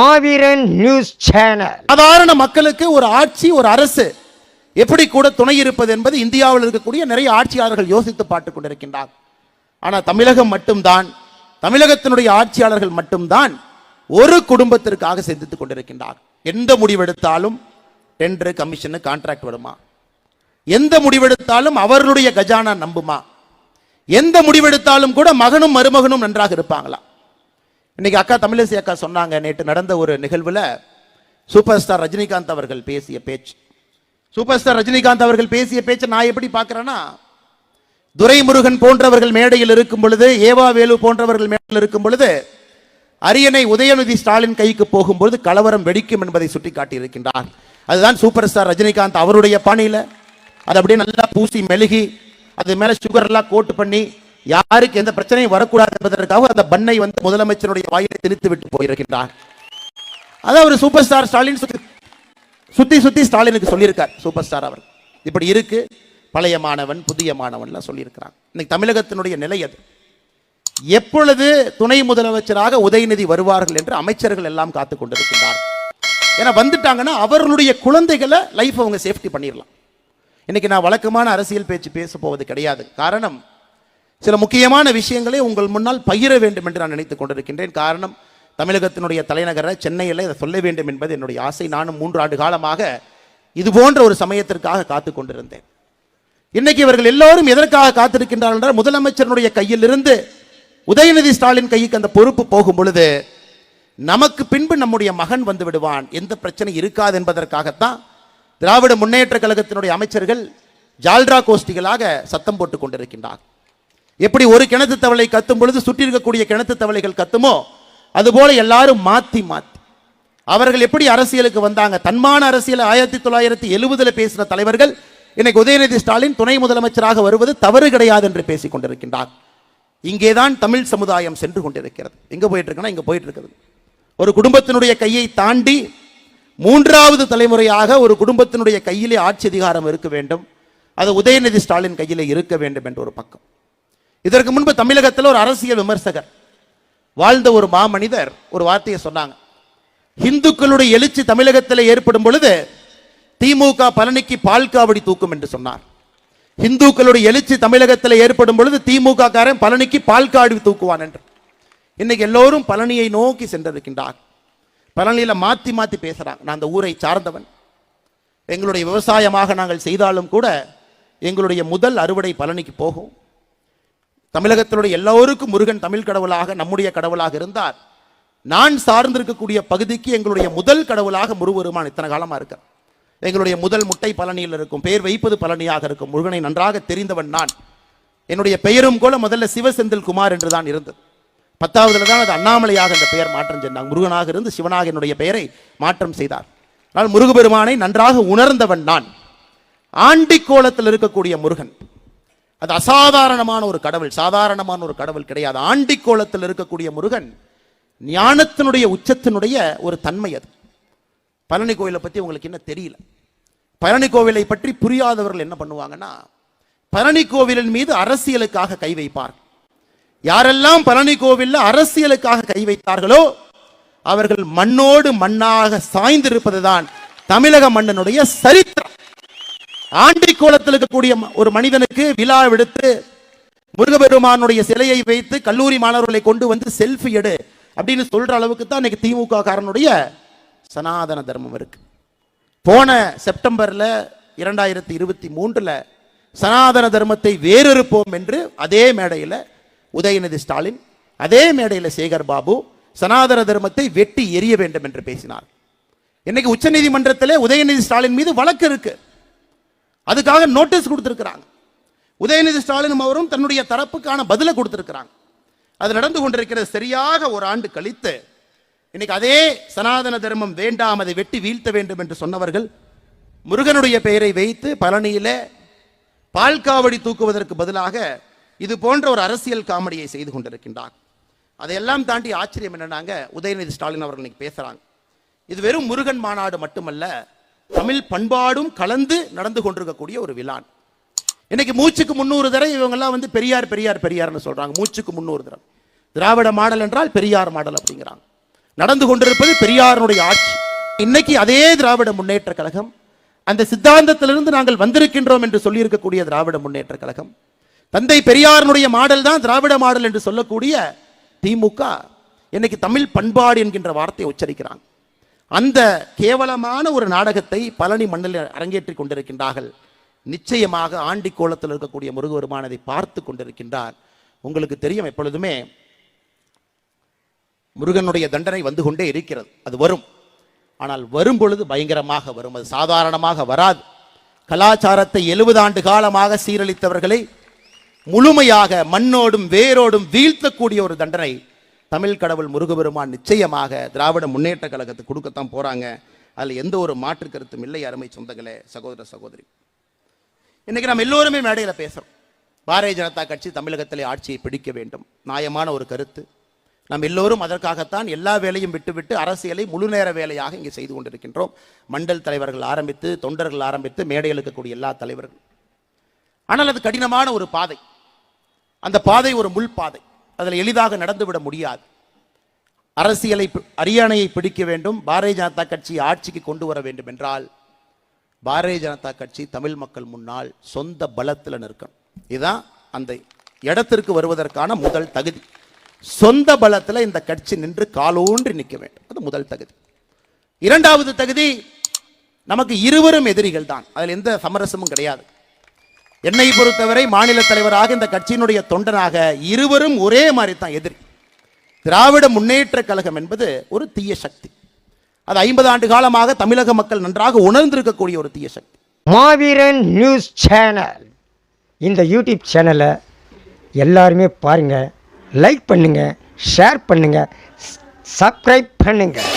மாவீரன் news channel. சாதாரண மக்களுக்கு ஒரு ஆட்சி ஒரு அரசு எப்படி கூட துணை இருப்பது என்பது இந்தியாவில் இருக்கக்கூடிய நிறைய ஆட்சியாளர்கள் யோசித்து பார்த்துக் கொண்டிருக்கின்றார். ஆனால் தமிழகம் மட்டும்தான் தமிழகத்தினுடைய ஆட்சியாளர்கள் மட்டும்தான் ஒரு குடும்பத்திற்காக சிந்தித்துக் கொண்டிருக்கின்றார். எந்த முடிவெடுத்தாலும் டெண்டர் கமிஷனு கான்ட்ராக்ட் வருமா? எந்த முடிவெடுத்தாலும் அவர்களுடைய கஜானா நம்புமா? எந்த முடிவெடுத்தாலும் கூட மகனும் மருமகனும் நன்றாக இருப்பாங்களா? இன்னைக்கு அக்கா தமிழிசை அக்கா சொன்னாங்க நேற்று நடந்த ஒரு நிகழ்வுல சூப்பர் ஸ்டார் ரஜினிகாந்த் அவர்கள் பேசிய பேச்சு. சூப்பர் ஸ்டார் ரஜினிகாந்த் அவர்கள் பேசிய பேச்சை நான் எப்படி பார்க்குறேன்னா துரைமுருகன் போன்றவர்கள் மேடையில் இருக்கும் பொழுது ஏவா வேலு போன்றவர்கள் மேடையில் இருக்கும் பொழுது அரியணை உதயநிதி ஸ்டாலின் கைக்கு போகும்போது கலவரம் வெடிக்கும் என்பதை சுட்டி காட்டியிருக்கின்றார் அதுதான் சூப்பர் ஸ்டார் ரஜினிகாந்த் அவருடைய பாணியில. அது அப்படியே நல்லா பூசி மெழுகி அது மேலே சுகர் எல்லாம் பண்ணி யாருக்கு எந்த பிரச்சனையும் வரக்கூடாது என்பதற்காக அந்த பண்ணை வந்து முதலமைச்சருடைய வாயிலை திணித்து விட்டு போயிருக்கின்றார். அதான் ஒரு சூப்பர் ஸ்டார் ஸ்டாலின் சுத்தி சுத்தி சுத்தி ஸ்டாலினுக்கு சொல்லியிருக்கார். சூப்பர் ஸ்டார் அவர் இப்படி இருக்கு. பழைய மாணவன் புதிய மாணவன்லாம் சொல்லியிருக்கிறாங்க. இன்னைக்கு தமிழகத்தினுடைய நிலை அது. எப்பொழுது துணை முதலமைச்சராக உதயநிதி வருவார்கள் என்று அமைச்சர்கள் எல்லாம் காத்து கொண்டிருக்கின்றார். ஏன்னா வந்துட்டாங்கன்னா அவர்களுடைய குழந்தைகளை லைஃப் அவங்க சேஃப்டி பண்ணிடலாம் இன்னைக்கு நான் வழக்கமான அரசியல் பேச்சு பேச போவது கிடையாது. காரணம் சில முக்கியமான விஷயங்களை உங்கள் முன்னால் பகிர வேண்டும் என்று நான் நினைத்துக் கொண்டிருக்கின்றேன். காரணம் தமிழகத்தினுடைய தலைநகர சென்னையில் இதை சொல்ல வேண்டும் என்பது என்னுடைய ஆசை. நானும் மூன்று ஆண்டு காலமாக இது போன்ற ஒரு சமயத்திற்காக காத்து கொண்டிருந்தேன். இன்னைக்கு இவர்கள் எல்லோரும் எதற்காக காத்திருக்கின்றார்கள் என்றால் முதலமைச்சருடைய கையிலிருந்து உதயநிதி ஸ்டாலின் கைக்கு அந்த பொறுப்பு போகும் பொழுது நமக்கு பின்பு நம்முடைய மகன் வந்து விடுவான். எந்த பிரச்சனை இருக்காது என்பதற்காகத்தான் திராவிட முன்னேற்ற கழகத்தினுடைய அமைச்சர்கள் ஜால்ரா கோஷ்டிகளாக சத்தம் போட்டுக் கொண்டிருக்கின்றார் எப்படி ஒரு கிணத்து தவளை கத்தும் பொழுது சுற்றி இருக்கக்கூடிய கிணத்து தவளைகள் கத்துமோ அதுபோல எல்லாரும் மாத்தி மாத்தி. அவர்கள் எப்படி அரசியலுக்கு வந்தாங்க? தன்மான அரசியல் ஆயிரத்தி தொள்ளாயிரத்தி எழுபதுல பேசின தலைவர்கள் இன்னைக்கு உதயநிதி ஸ்டாலின் துணை முதலமைச்சராக வருவது தவறு கிடையாது என்று பேசிக் கொண்டிருக்கின்றார். இங்கேதான் தமிழ் சமுதாயம் சென்று கொண்டிருக்கிறது. எங்க போயிட்டு இருக்குன்னா இங்க போயிட்டு இருக்குது ஒரு குடும்பத்தினுடைய கையை தாண்டி மூன்றாவது தலைமுறையாக ஒரு குடும்பத்தினுடைய கையிலே ஆட்சி அதிகாரம் இருக்க வேண்டும். அது உதயநிதி ஸ்டாலின் கையிலே இருக்க வேண்டும் என்ற ஒரு பக்கம். இதற்கு முன்பு தமிழகத்தில் ஒரு அரசியல் விமர்சகர் வாழ்ந்த ஒரு மாமனிதர் ஒரு வார்த்தையை சொன்னாங்க. இந்துக்களுடைய எழுச்சி தமிழகத்தில் ஏற்படும் பொழுது திமுக பழனிக்கு பால் காவடி தூக்கும் என்று சொன்னார். இந்துக்களுடைய எழுச்சி தமிழகத்தில் ஏற்படும் பொழுது திமுக காரன் பழனிக்கு பால்காவடி தூக்குவான் என்று. இன்னைக்கு எல்லோரும் பழனியை நோக்கி சென்றிருக்கின்றார். பழனியில் மாற்றி மாற்றி பேசுகிறாங்க நான் அந்த ஊரை சார்ந்தவன். எங்களுடைய விவசாயமாக நாங்கள் செய்தாலும் கூட எங்களுடைய முதல் அறுவடை பழனிக்கு போகும். தமிழகத்தினுடைய எல்லோருக்கும் முருகன் தமிழ் கடவுளாக நம்முடைய கடவுளாக இருந்தார். நான் சார்ந்திருக்கக்கூடிய பகுதிக்கு எங்களுடைய முதல் கடவுளாக முருகருமான் இத்தனை காலமா இருக்க எங்களுடைய முதல் முட்டை பழனியில் இருக்கும் பெயர் வைப்பது பழனியாக இருக்கும் முருகனை நன்றாக தெரிந்தவன் நான். என்னுடைய பெயரும் கூட முதல்ல சிவசெந்தில் குமார் என்று தான் இருந்தது. பத்தாவதுல தான் அது அண்ணாமலையாக அந்த பெயர் மாற்றம் சென்றாங்க முருகனாக இருந்து சிவனாக என்னுடைய பெயரை மாற்றம் செய்தார். ஆனால் முருகபெருமானை நன்றாக உணர்ந்தவன் நான். ஆண்டிக்கோலத்தில் இருக்கக்கூடிய முருகன். அது அசாதாரணமான ஒரு கடவுள் சாதாரணமான ஒரு கடவுள் கிடையாது. ஆண்டிக்கோலத்தில் இருக்கக்கூடிய முருகன் ஞானத்தினுடைய உச்சத்தினுடைய ஒரு தன்மை அது. பழனி கோவிலை பத்தி உங்களுக்கு என்ன தெரியல. பழனி கோவிலை பற்றி புரியாதவர்கள் என்ன பண்ணுவாங்கன்னா பழனி கோவிலின் மீது அரசியலுக்காக கை வைப்பார் யாரெல்லாம் பழனி கோவிலில் அரசியலுக்காக கை வைத்தார்களோ அவர்கள் மண்ணோடு மண்ணாக சாய்ந்திருப்பதுதான் தமிழக மன்னனுடைய சரித்திரம். ஆண்டி கோலத்தில் இருக்கக்கூடிய ஒரு மனிதனுக்கு விழா எடுத்து முருகபெருமானுடைய சிலையை வைத்து கல்லூரி மாணவர்களை கொண்டு வந்து செல்ஃபி எடு அப்படின்னு சொல்ற அளவுக்கு தான் இன்னைக்கு திமுக காரனுடைய சனாதன தர்மம் இருக்கு. போன செப்டம்பர்ல இரண்டாயிரத்தி இருபத்தி மூன்றுல சனாதன தர்மத்தை வேறறுப்போம் என்று அதே மேடையில் உதயநிதி ஸ்டாலின் அதே மேடையில் சேகர் பாபு சனாதன தர்மத்தை வெட்டி எரிய வேண்டும் என்று பேசினார். இன்னைக்கு உச்சநீதிமன்றத்தில் உதயநிதி ஸ்டாலின் மீது வழக்கு இருக்குது அதுக்காக நோட்டீஸ் கொடுத்துருக்குறாங்க. உதயநிதி ஸ்டாலின் அவரும் தன்னுடைய தரப்புக்கான பதிலை கொடுத்துருக்குறாங்க. அது நடந்து கொண்டிருக்கிறது சரியாக ஒரு ஆண்டு கழித்து இன்னைக்கு அதே சனாதன தர்மம் வேண்டாம் அதை வெட்டி வீழ்த்த வேண்டும் என்று சொன்னவர்கள் முருகனுடைய பெயரை வைத்து பழனியிலே பால்காவடி தூக்குவதற்கு பதிலாக இது போன்ற ஒரு அரசியல் காமெடியை செய்து கொண்டிருக்கின்றார் அதையெல்லாம் தாண்டி ஆச்சரியம் என்னன்னாங்க உதயநிதி ஸ்டாலின் அவர்கள் இன்னைக்கு பேசுகிறாங்க இது வெறும் முருகன் மாநாடு மட்டுமல்ல தமிழ் பண்பாடும் கலந்து நடந்து கொண்டிருக்கக்கூடிய ஒரு விழான். இன்னைக்கு மூச்சுக்கு முன்னூறு தடவை இவங்கெல்லாம் வந்து பெரியார் பெரியார் பெரியார்னு சொல்றாங்க. மூச்சுக்கு முன்னூறு தடவை. திராவிட மாடல் என்றால் பெரியார் மாடல் அப்படிங்கிறாங்க. நடந்து கொண்டிருப்பது பெரியாருடைய ஆட்சி. இன்னைக்கு அதே திராவிட முன்னேற்ற கழகம் அந்த சித்தாந்தத்திலிருந்து நாங்கள் வந்திருக்கின்றோம் என்று சொல்லியிருக்கக்கூடிய திராவிட முன்னேற்ற கழகம் தந்தை பெரியாருடைய மாடல் தான் திராவிட மாடல் என்று சொல்லக்கூடிய திமுக இன்னைக்கு தமிழ் பண்பாடு என்கின்ற வார்த்தையை உச்சரிக்கிறாங்க. அந்த கேவலமான ஒரு நாடகத்தை பழனி மண்ணில் அரங்கேற்றி கொண்டிருக்கின்றார்கள். நிச்சயமாக ஆண்டி கோலத்தில் இருக்கக்கூடிய முருகபெருமானதை பார்த்து கொண்டிருக்கின்றார். உங்களுக்கு தெரியும் எப்பொழுதுமே முருகனுடைய தண்டனை வந்து கொண்டே இருக்கிறது. அது வரும். ஆனால் வரும் பொழுது பயங்கரமாக வரும். அது சாதாரணமாக வராது. கலாச்சாரத்தை எழுபது ஆண்டு காலமாக சீரழித்தவர்களை முழுமையாக மண்ணோடும் வேரோடும் வீழ்த்தக்கூடிய ஒரு தண்டனை தமிழ் கடவுள் முருகபெருமான் நிச்சயமாக திராவிட முன்னேற்ற கழகத்துக்கு கொடுக்கத்தான் போகிறாங்க அதில் எந்த ஒரு மாற்று கருத்தும் இல்லை அருமை சொந்தங்களே சகோதர சகோதரி. இன்றைக்கி நம்ம எல்லோருமே மேடையில் பேசுறோம். பாரதிய ஜனதா கட்சி தமிழகத்திலே ஆட்சியை பிடிக்க வேண்டும். நியாயமான ஒரு கருத்து. நாம் எல்லோரும் அதற்காகத்தான் எல்லா வேலையும் விட்டுவிட்டு அரசியலை முழு நேர வேலையாக இங்கே செய்து கொண்டிருக்கின்றோம். மண்டல் தலைவர்கள் ஆரம்பித்து தொண்டர்கள் ஆரம்பித்து மேடையில் இருக்கக்கூடிய எல்லா தலைவர்கள். ஆனால் அது கடினமான ஒரு பாதை. அந்த பாதை ஒரு முள் பாதை. அதில் எளிதாக நடந்துவிட முடியாது. அரசியலை பி- அரியணையை பிடிக்க வேண்டும். பாரதிய ஜனதா கட்சி ஆட்சிக்கு கொண்டு வர வேண்டும் என்றால் பாரதிய ஜனதா கட்சி தமிழ் மக்கள் முன்னால் சொந்த பலத்தில் நிற்கணும். இதுதான் அந்த இடத்திற்கு வருவதற்கான முதல் தகுதி. சொந்த பலத்தில் இந்த கட்சி நின்று காலோன்றி நிற்க வேண்டும். அது முதல் தகுதி. இரண்டாவது தகுதி நமக்கு இருவரும் எதிரிகள் தான். அதில் எந்த சமரசமும் கிடையாது. என்னை பொறுத்தவரை மாநில தலைவராக இந்த கட்சியினுடைய தொண்டனாக இருவரும் ஒரே மாதிரி தான் எதிரி. திராவிட முன்னேற்ற கழகம் என்பது ஒரு தீய சக்தி. அது ஐம்பது ஆண்டு காலமாக தமிழக மக்கள் நன்றாக உணர்ந்திருக்கக்கூடிய ஒரு தீய சக்தி. மாவீரன் நியூஸ் சேனல். இந்த யூடியூப் சேனலை எல்லாருமே பாருங்கள் லைக் பண்ணுங்கள் ஷேர் பண்ணுங்கள் சப்ஸ்கிரைப் பண்ணுங்கள்